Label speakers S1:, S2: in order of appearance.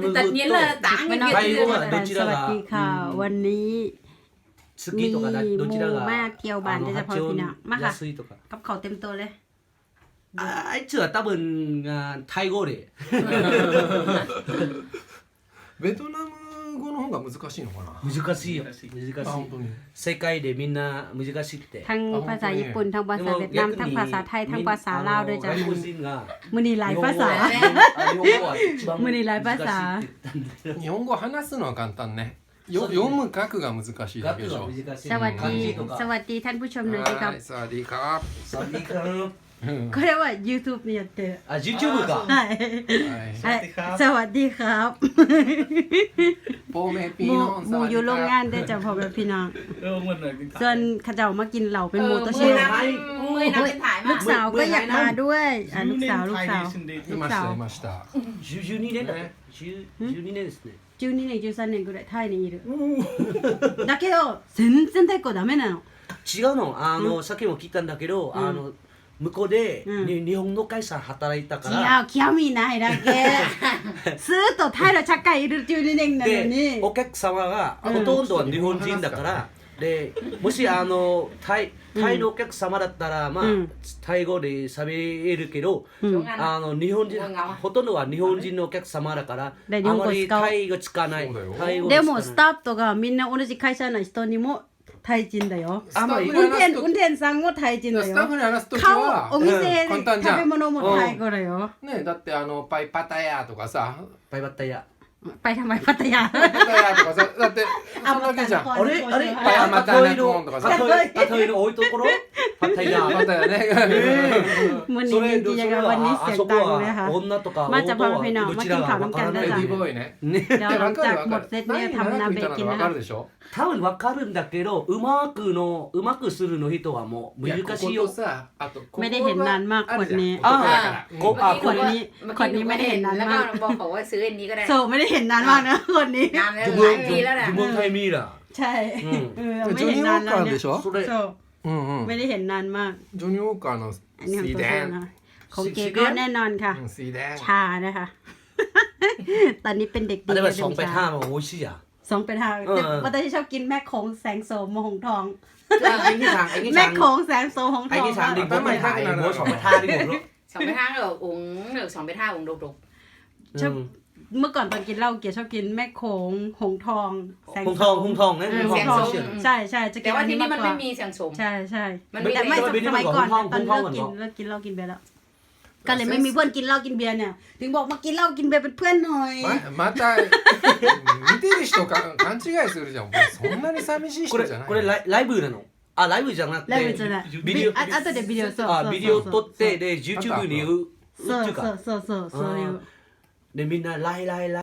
S1: ไม่ต้อง
S2: เลื
S1: อกอะไรสวัสดีค่ะ วันนี้
S3: มีห
S1: มู
S3: มาเกี
S1: ยวบานโดยเฉพาะพี่น้องมาค่ะกับเขาเต็มตัวเลย
S3: ไอ้เจือตะบนไทย
S4: โก้เลยเวียดนาม 語の方が難しいのかな？
S3: 難しいよ,世界でみんな難しくて。
S1: 韓国語日本韓国語ベト
S3: ナム韓国語
S1: タイ韓国語ラオでじゃん
S3: 日本人が
S1: 無理ない
S3: 語無理ない語
S4: 日本語話すのは簡単ね。読む書くが難しいだけでしょ。
S1: サワディサワディタンプ
S4: チョムのディカ
S3: サワデカ
S4: サワ
S1: これは YouTube にやってる
S3: あ YouTube か
S1: はい
S4: はい
S1: はいสวัสดีครับ
S4: ポーメピ
S1: หมู
S4: ーノン
S1: หมูอยู่โรงงานได้อจ้ะพ่อแม่พี่น้อง
S5: เออมันเหมือนกัน
S1: ส่วนเข้าเจ้ามากินเหล้าเป็น
S2: ừ,
S1: โมโต
S2: mười
S1: เชีย
S2: năm mười năm cái thải
S1: ลู
S2: mà
S1: กสาวก็อยากมาด้วยอ่ะลูกสาวลูกสาว
S4: いましたいました
S3: 12年だね10 12年ですね
S1: 12年13年ぐらいタイにいるだけど全然太鼓ダメなの
S3: 違うのあの、さっきも聞いたんだけど、あの 向こうで、
S1: うん。
S3: に日本の会社働いたか
S1: 違
S3: ら
S1: う極みないだけ。ずーっと平社会いる12年なの
S3: で
S1: に
S3: お客様が、
S1: うん。
S3: ほとんどは日本人だから、
S4: うん。
S3: でもしあのタイタイのお客様だったら、まあ、
S1: うん。
S3: タイ語で喋れるけど、
S1: うん。
S3: あの日本人
S2: うん
S3: ほとんどは日本人のお客様だから、
S1: で日本語
S3: あまり
S1: 使う
S3: タイ語使わない。
S4: そうだよ。
S3: タイ語使わない。
S1: でもスタッフがみんな同じ会社の人にもタイ人だよ。
S4: あ、まり、
S1: 運転、運転さんもタイ人だよ。
S4: スタッフに話すとき
S1: は、お店で食べ物もタイ語だよ。
S4: ねだってあの、パイパタヤとかさ。
S3: パイパタヤ。
S1: パイハマイパタヤ。
S4: パタヤとかさ、だって、そんだけじゃん。
S3: あれ？あれ？パ
S4: イハマタヤとかさ。
S3: 例える多いところ พัทยา
S4: พัทยาね
S1: มันนี่มี
S3: กิ
S1: กั
S3: น
S1: วันนี้เสียงดังนะคะมาจา
S3: ก
S1: พังพี่น้องมากินข้าวน้ำกัน
S4: นะจ๊ะ
S1: เดี๋ยวหลังจากหมดเซตเนี่ยทำนาเบกินนะคะ
S3: 多分わかるんだけどうまくのうまくするの人はもう難しいよ
S1: ไม่ได้เห็นนานมากขวดนี้
S4: อ่า
S1: ขวดนี้ขวดนี้ไม่ได้เห็นนานมาก
S2: บอกเขาว่าซื้ออันนี้ก็ได้
S1: โซไม่ได้เห็นนานมากนะขวดนี้
S2: นานแล้วหลายปีแล้วแหละ
S3: เมืองไทย
S1: มีเห
S3: รอใช่
S1: เออไม่เห็นนานแล้วเนี่ย
S3: それ
S4: うんうん
S1: ไม่ได้เห็นนานมาก
S4: ジョニー・ウォーカーの
S1: อันนี้ของ
S4: สี
S1: ตัว
S4: แด
S1: โซ
S4: ง
S1: นะคะของเก๋ก็แน่นอนค่ะ
S4: うんสีแดง
S1: ชานะคะ ตอนนี้เป็นเด็กดี
S3: あでも
S1: เลย
S3: สองไป
S1: ดื่มช
S3: ห้ามัน美味しいやん
S1: สองไปทาง
S3: เออ
S1: แต่วันที่ชอบกินแม่โขงแสงโสมหงทอง
S3: ไอ้นี่ทางไอ้นี่
S1: แม่
S3: ทาง
S1: โขงแสงโสมหงท
S3: ไอ้
S1: อง
S3: นี่ทางดิผมไปถ่ายหัวสองไปท่าที่ผมรู้
S2: สองไปทางเหรอองค์เหรอสองไปทางองค์ดก
S1: ชอบ เมื่อก่อนตอนกินเหล้าเก๋ชอบกินแม่โขงหงทองแสง
S3: หง
S1: โส
S3: ทอง
S1: ม
S3: หงทองนะ
S1: เอ
S3: ห
S1: อง
S3: ท
S1: แส
S3: อง
S1: งโส
S3: เชื่อ
S1: มใช่ใช่จะ
S2: ๆ
S1: กิ
S2: แต่
S1: น
S2: ว่า
S1: อัน
S2: ที่
S1: นี้
S2: นี่
S1: มาก
S2: มัน
S1: กว่า
S2: ไม่มีเสียงสม
S1: ใช่ใช่
S2: มันมี
S1: แต่ไม่
S3: แต่
S1: สมัยก่อน
S3: แต่เป็น
S1: ตอน
S3: ห้อง
S1: เลิกกิน
S3: ห้อง
S1: เลิกกินเหล้ากินเบียร์แล้วก็เลยไม่มีเพื่อนกินเหล้ากินเบียร์เนี่ย ถึงบอกมากินเหล้ากินเบียร์เป็นเพื่อนหน่อย
S4: ままた見てる人か勘違いするじゃん俺そんなに寂しい
S3: これ
S4: 人じゃない
S3: これライライブなのあライブじゃなくて
S1: ライブじゃない
S3: ビデオ
S1: あ後でビデオそうそうそう
S3: あビデオ撮ってで YouTube に売う
S1: そう
S3: っていうか
S1: そうそうそうそういう
S3: でみ để mình là lai lai lai.